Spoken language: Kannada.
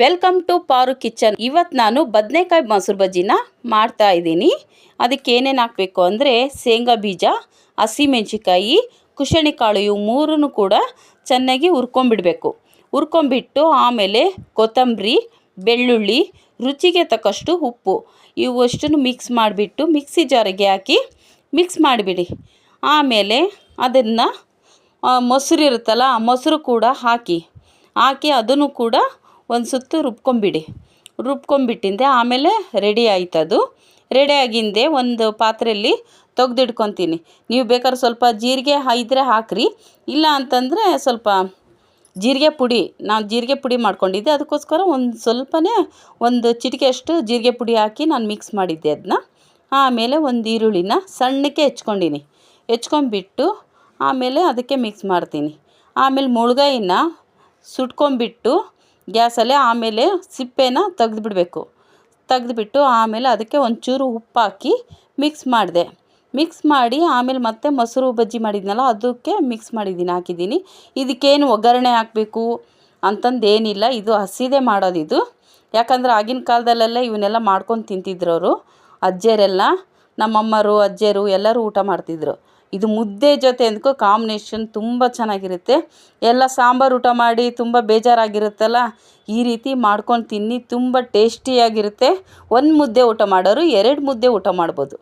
ವೆಲ್ಕಮ್ ಟು ಪಾರು ಕಿಚನ್. ಇವತ್ತು ನಾನು ಬದನೆಕಾಯಿ ಮೊಸರು ಬಜ್ಜಿನ ಮಾಡ್ತಾ ಇದ್ದೀನಿ. ಅದಕ್ಕೆ ಏನೇನು ಹಾಕಬೇಕು ಅಂದರೆ ಶೇಂಗಾ ಬೀಜ ಹಸಿಮೆಣ್ಸಿಕಾಯಿ ಕುಶಣಿ ಕಾಳು ಇವು ಮೂರನ್ನು ಕೂಡ ಚೆನ್ನಾಗಿ ಹುರ್ಕೊಂಬಿಡಬೇಕು ಹುರ್ಕೊಂಬಿಟ್ಟು ಆಮೇಲೆ ಕೊತ್ತಂಬರಿ, ಬೆಳ್ಳುಳ್ಳಿ, ರುಚಿಗೆ ತಕ್ಕಷ್ಟು ಉಪ್ಪು ಇವಷ್ಟನ್ನು ಮಿಕ್ಸ್ ಮಾಡಿಬಿಟ್ಟು ಮಿಕ್ಸಿ ಜಾರಿಗೆ ಹಾಕಿ ಮಿಕ್ಸ್ ಮಾಡಿಬಿಡಿ. ಆಮೇಲೆ ಅದನ್ನು ಮೊಸರು ಇರುತ್ತಲ್ಲ ಮೊಸರು ಕೂಡ ಹಾಕಿ ಹಾಕಿ ಅದನ್ನು ಕೂಡ ಒಂದು ಸುತ್ತು ರುಬ್ಕೊಂಬಿಡಿ. ರುಬ್ಕೊಂಬಿಟ್ಟಿಂದೆ ಆಮೇಲೆ ರೆಡಿ ಆಯ್ತು ಅದು ರೆಡಿ ಆಗಿಂದೆ ಒಂದು ಪಾತ್ರೆಯಲ್ಲಿ ತೆಗ್ದಿಡ್ಕೊತೀನಿ ನೀವು ಬೇಕಾದ್ರೆ ಸ್ವಲ್ಪ ಜೀರಿಗೆ ಇದ್ರೆ ಹಾಕಿರಿ. ಇಲ್ಲ ಅಂತಂದರೆ ಸ್ವಲ್ಪ ಜೀರಿಗೆ ಪುಡಿ, ನಾನು ಜೀರಿಗೆ ಪುಡಿ ಮಾಡ್ಕೊಂಡಿದ್ದೆ. ಅದಕ್ಕೋಸ್ಕರ ಒಂದು ಸ್ವಲ್ಪನೇ ಒಂದು ಚಿಟಿಕೆಯಷ್ಟು ಜೀರಿಗೆ ಪುಡಿ ಹಾಕಿ ನಾನು ಮಿಕ್ಸ್ ಮಾಡಿದ್ದೆ ಅದನ್ನ ಆಮೇಲೆ ಒಂದು ಈರುಳ್ಳಿನ ಸಣ್ಣಕ್ಕೆ ಹೆಚ್ಕೊಂಡಿನಿ. ಹೆಚ್ಕೊಂಬಿಟ್ಟು ಆಮೇಲೆ ಅದಕ್ಕೆ ಮಿಕ್ಸ್ ಮಾಡ್ತೀನಿ. ಆಮೇಲೆ ಮುಳುಗಾಯಿನ ಸುಟ್ಕೊಂಬಿಟ್ಟು ಗ್ಯಾಸಲ್ಲೇ ಆಮೇಲೆ ಸಿಪ್ಪೆನ ತೆಗೆದ್ಬಿಡ್ಬೇಕು. ತೆಗೆದ್ಬಿಟ್ಟು ಆಮೇಲೆ ಅದಕ್ಕೆ ಒಂಚೂರು ಉಪ್ಪು ಹಾಕಿ ಮಿಕ್ಸ್ ಮಾಡಿದೆ. ಮಿಕ್ಸ್ ಮಾಡಿ ಆಮೇಲೆ ಮತ್ತೆ ಮೊಸರು ಬಜ್ಜಿ ಮಾಡಿದ್ನಲ್ಲ ಅದಕ್ಕೆ ಮಿಕ್ಸ್ ಮಾಡಿದ್ದೀನಿ, ಹಾಕಿದ್ದೀನಿ. ಇದಕ್ಕೇನು ಒಗ್ಗರಣೆ ಹಾಕಬೇಕು ಅಂತಂದು ಏನಿಲ್ಲ ಇದು ಹಸಿದೇ ಮಾಡೋದಿದು. ಯಾಕಂದ್ರೆ ಆಗಿನ ಕಾಲದಲ್ಲೆಲ್ಲ ಇವನ್ನೆಲ್ಲ ಮಾಡ್ಕೊಂಡು ತಿಂತಿದ್ರು ಅವರು, ಅಜ್ಜಿಯರೆಲ್ಲ. ನಮ್ಮಮ್ಮರು ಅಜ್ಜಿಯರು ಎಲ್ಲರೂ ಊಟ ಮಾಡ್ತಿದ್ರು. ಇದು ಮುದ್ದೆ ಜೊತೆ ಅಂದ್ಕೋ ಕಾಂಬಿನೇಷನ್ ತುಂಬ ಚೆನ್ನಾಗಿರುತ್ತೆ. ಎಲ್ಲ ಸಾಂಬಾರು ಊಟ ಮಾಡಿ ತುಂಬ ಬೇಜಾರಾಗಿರುತ್ತಲ್ಲ? ಈ ರೀತಿ ಮಾಡ್ಕೊಂಡು ತಿನ್ನಿ, ತುಂಬ ಟೇಸ್ಟಿಯಾಗಿರುತ್ತೆ. ಒಂದು ಮುದ್ದೆ ಊಟ ಮಾಡೋರು ಎರಡು ಮುದ್ದೆ ಊಟ ಮಾಡ್ಬೋದು.